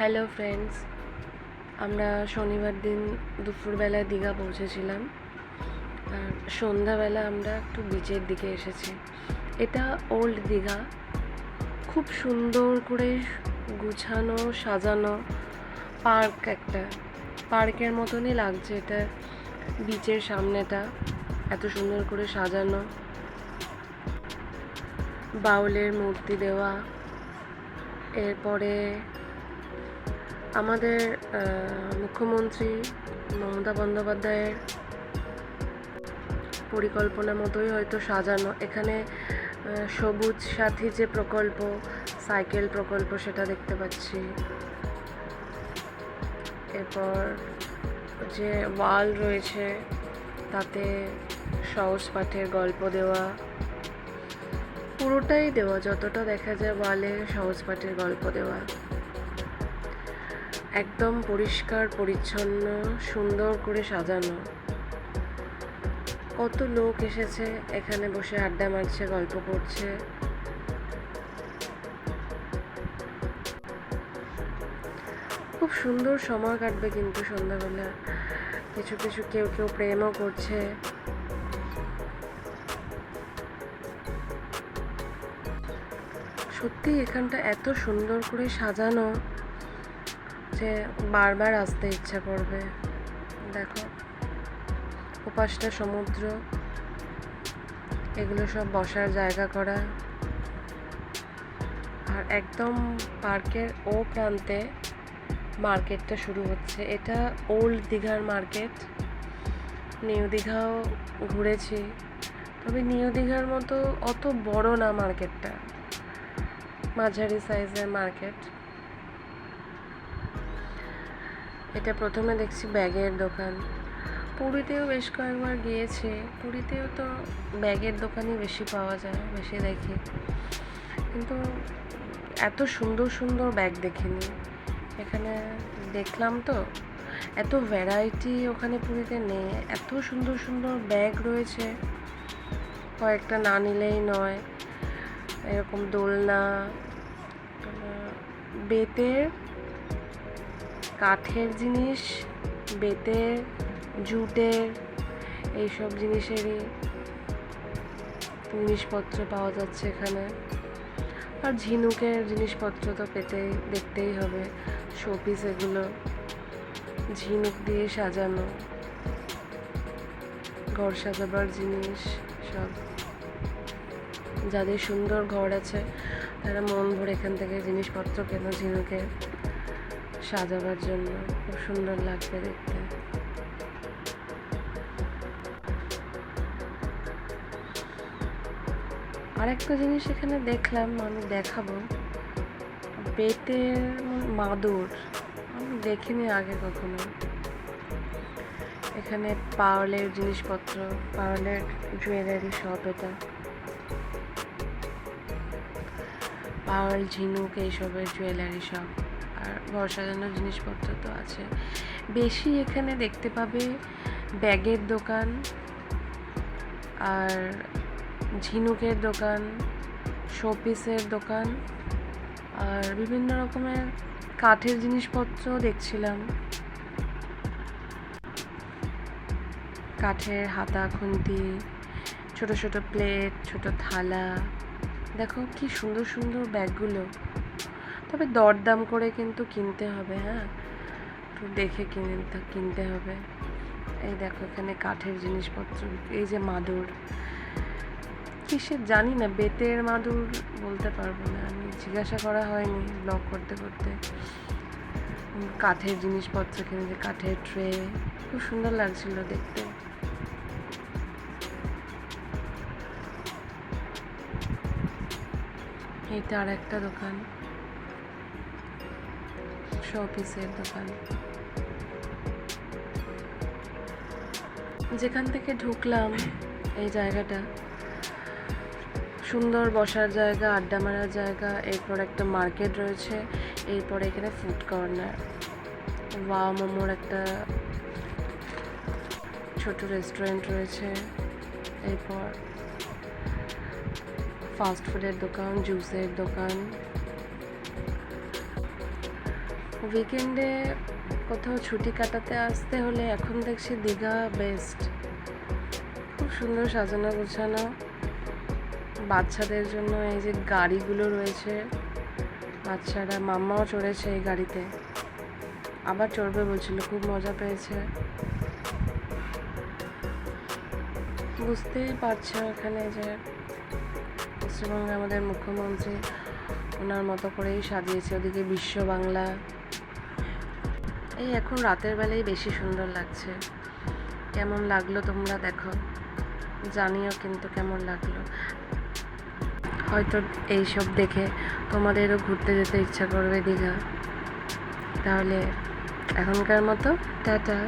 Hello friends আমরা শনিবার দিন দুপুরবেলা দীঘা পৌঁছেছিলাম। আর সন্ধ্যাবেলা আমরা একটু বিচের দিকে এসেছি। এটা ওল্ড দীঘা। খুব সুন্দর করে গুছানো, সাজানো পার্ক একটা। পার্কের মতনই লাগছে এটা বিচের সামনেটা। এত সুন্দর করে সাজানো। বাউলের মূর্তি দেওয়া। এরপরে আমাদের মুখ্যমন্ত্রী মমতা বন্দ্যোপাধ্যায়ের পরিকল্পনা মতোই হয়তো সাজানো। এখানে সবুজ সাথী যে প্রকল্প, সাইকেল প্রকল্প সেটা দেখতে পাচ্ছি। এরপর যে ওয়াল রয়েছে, তাতে সহজ পাঠের গল্প দেওয়া। পুরোটাই দেওয়া, যতটা দেখা যায় ওয়ালে সহজ পাঠের গল্প দেওয়া। একদম পরিষ্কার, পরিচ্ছন্ন, সুন্দর করে সাজানো। কত লোক এসেছে, এখানে বসে আড্ডা মারছে, গল্প করছে। খুব সুন্দর সময় কাটবে কিন্তু সন্ধ্যাবেলা। কিছু কিছু কেউ কেউ প্রেমও করছে। সত্যি এখানটা এত সুন্দর করে সাজানো। যে বারবার আসতে ইচ্ছা করবে। দেখো, ওপাশটা সমুদ্র, এগুলো সব বসার জায়গা করা। আর একদম পার্কের ও প্রান্তে মার্কেটটা শুরু হচ্ছে। এটা ওল্ড দীঘার মার্কেট। নিউ দীঘাও ঘুরেছি। তবে নিউ দীঘার মতো অত বড় না মার্কেটটা। মাঝারি সাইজের মার্কেট। এটা প্রথমে দেখছি ব্যাগের দোকান। পুরীতেও বেশ কয়েকবার গিয়েছি। পুরীতেও তো ব্যাগের দোকানই বেশি পাওয়া যায়, বেশি দেখি। কিন্তু এত সুন্দর সুন্দর ব্যাগ দেখিনি। এখানে দেখলাম তো, এত ভ্যারাইটি ওখানে পুরীতে নেই, এত সুন্দর সুন্দর ব্যাগ রয়েছে। কয়েকটা না নিলেই নয়। এরকম দোলনা বেতের কাঠের জিনিস বেতের জুটের এইসব জিনিসেরই জিনিসপত্র পাওয়া যাচ্ছে এখানে। আর ঝিনুকের জিনিসপত্র তো পেতেই, দেখতেই হবে শোপিস এগুলো। ঝিনুক দিয়ে সাজানো, ঘর সাজাবার জিনিস সব। যাদের সুন্দর ঘর আছে, তারা মন ভরে এখান থেকে জিনিসপত্র কেন ঝিনুকের। সাজাবার জন্য খুব সুন্দর লাগবে দেখতে। আরেকটা জিনিস এখানে দেখলাম, আমি দেখাবো। বেতের মাদুর, আমি দেখিনি আগে কখনো। এখানে পাওয়ালের জিনিসপত্র পাওয়ালের জুয়েলারি শপ এটা। পাওয়াল ঝিনুক, এইসবের জুয়েলারি শপ আর ঘর সাজানোর জিনিসপত্র তো আছে। বেশি এখানে দেখতে পাবে ব্যাগের দোকান আর ঝিনুকের দোকান, শোপিসের দোকান আর বিভিন্ন রকমের কাঠের জিনিসপত্র দেখছিলাম। কাঠের হাতা, খুন্তি, ছোট ছোট প্লেট, ছোট থালা। দেখো কি সুন্দর সুন্দর ব্যাগগুলো। তবে দরদাম করে কিন্তু কিনতে হবে হ্যাঁ? একটু দেখে কিনে, কিনতে হবে। এই দেখো এখানে কাঠের জিনিসপত্র, এই যে মাদুর। কিসের জানি না, বেতের মাদুর বলতে পারব না। আমি জিজ্ঞাসা করা হয়নি ব্লগ করতে করতে। কাঠের জিনিসপত্র কিনেছে, কাঠের ট্রে খুব সুন্দর লাগছিল দেখতে। এইটা আর একটা দোকান। শোপিসের দোকান। যেখান থেকে ঢুকলাম, এই জায়গাটা। সুন্দর বসার জায়গা, আড্ডা মারার জায়গা, এরপর একটা মার্কেট রয়েছে, এরপর এখানে ফুড কর্নার ওয়া মোমোর একটা ছোট রেস্টুরেন্ট রয়েছে, এরপর ফাস্ট ফুডের দোকান জুসের দোকান। উইকেন্ডে কোথাও ছুটি কাটাতে আসতে হলে এখন দেখছি দীঘা বেস্ট খুব সুন্দর সাজানো গোছানো বাচ্চাদের জন্য এই যে গাড়িগুলো রয়েছে, বাচ্চারা মাম্মাও চড়েছে এই গাড়িতে। আবার চড়বে বলছিল, খুব মজা পেয়েছে। বুঝতেই পারছ এখানে যে পশ্চিমবঙ্গে আমাদের মুখ্যমন্ত্রী ওনার মতো করেই সাজিয়েছে। ওদিকে বিশ্ব বাংলা এই এখন রাতের বেলায় বেশি সুন্দর লাগছে। কেমন লাগল তোমরা দেখো। জানিও কিন্তু কেমন লাগল। হয়তো এইসব দেখে তোমাদেরও ঘুরতে যেতে ইচ্ছা করবে দীঘা। তাহলে এখনকার মতো, টাটা।